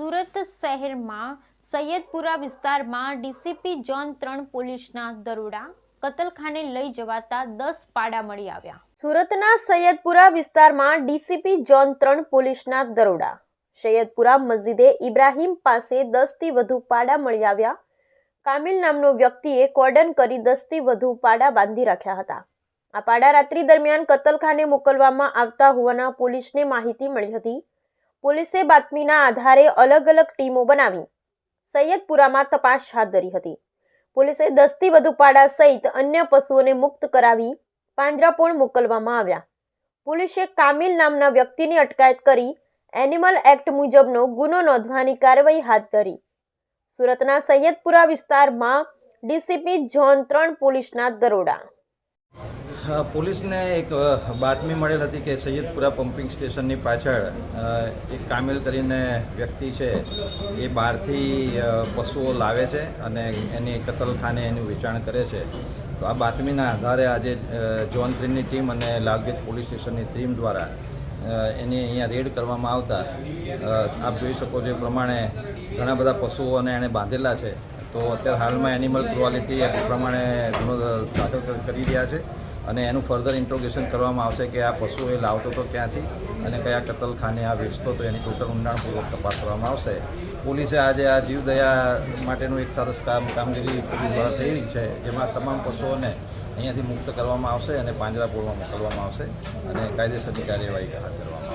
સુરત શહેરમાં સૈયદપુરા વિસ્તારમાં DCP John ત્રણ પોલીસના દરોડા કતલખાને લઈ જવાતા દસ પાડા મળી આવ્યા. સુરતના સૈયદપુરા વિસ્તારમાં ડીસીપી જોન ત્રણ પોલીસના દરોડા. સૈયદપુરા મસ્જિદે ઇબ્રાહીમ પાસે દસથી વધુ પાડા મળી આવ્યા. કામિલ નામનો વ્યક્તિએ કોર્ડન કરી દસથી વધુ પાડા બાંધી રાખ્યા હતા. આ પાડા રાત્રિ દરમિયાન કતલખાને મોકલવામાં આવતા હોવાના પોલીસને માહિતી મળી હતી. પોલીસે બાતમીના આધારે અલગ અલગ ટીમો બનાવી. સૈયદપુરામાં તપાસ હાથ ધરી હતી. પોલીસે દસથી વધુ પાડા સહિત અન્ય પશુઓને મુક્ત કરાવી પાંજરાપોળ મોકલવામાં આવ્યા. પોલીસે કામિલ નામના વ્યક્તિની અટકાયત કરી એનિમલ એક્ટ મુજબનો ગુનો નોંધવાની કાર્યવાહી હાથ ધરી. સુરતના સૈયદપુરા વિસ્તારમાં ડીસીપી ઝોન ત્રણ પોલીસના દરોડા પોલીસને એક બાતમી મળેલ હતી કે સૈયદપુરા પમ્પિંગ સ્ટેશનની પાછળ એક કામિલ કરીને વ્યક્તિ છે, એ બહારથી પશુઓ લાવે છે અને એની કતલખાને એનું વેચાણ કરે છે. તો આ બાતમીના આધારે આજે જોન થ્રીની ટીમ અને લાલગીત પોલીસ સ્ટેશનની ટીમ દ્વારા એની અહીંયા રેડ કરવામાં આવતા આપ જોઈ શકો એ પ્રમાણે ઘણા બધા પશુઓને એણે બાંધેલા છે. તો અત્યારે હાલમાં એનિમલ ક્રુઆલિટી એક્ટ પ્રમાણે ગુનો દાખલ કરી રહ્યા છે. અને એનું ફર્ધર ઇન્ટ્રોગેશન કરવામાં આવશે કે આ પશુ એ લાવતો હતો ક્યાંથી અને કયા કતલખાને આ વેચતો હતો એની ટોટલ ઊંડાણપૂર્વક તપાસ કરવામાં આવશે. પોલીસે આજે આ જીવદયા માટેનું એક સરસ કામ, કામગીરી પોલીસ દ્વારા થઈ રહી છે, જેમાં તમામ પશુઓને અહીંયાથી મુક્ત કરવામાં આવશે અને પાંજરાપોળમાં મોકલવામાં આવશે અને કાયદેસરની કાર્યવાહી હાથ કરવામાં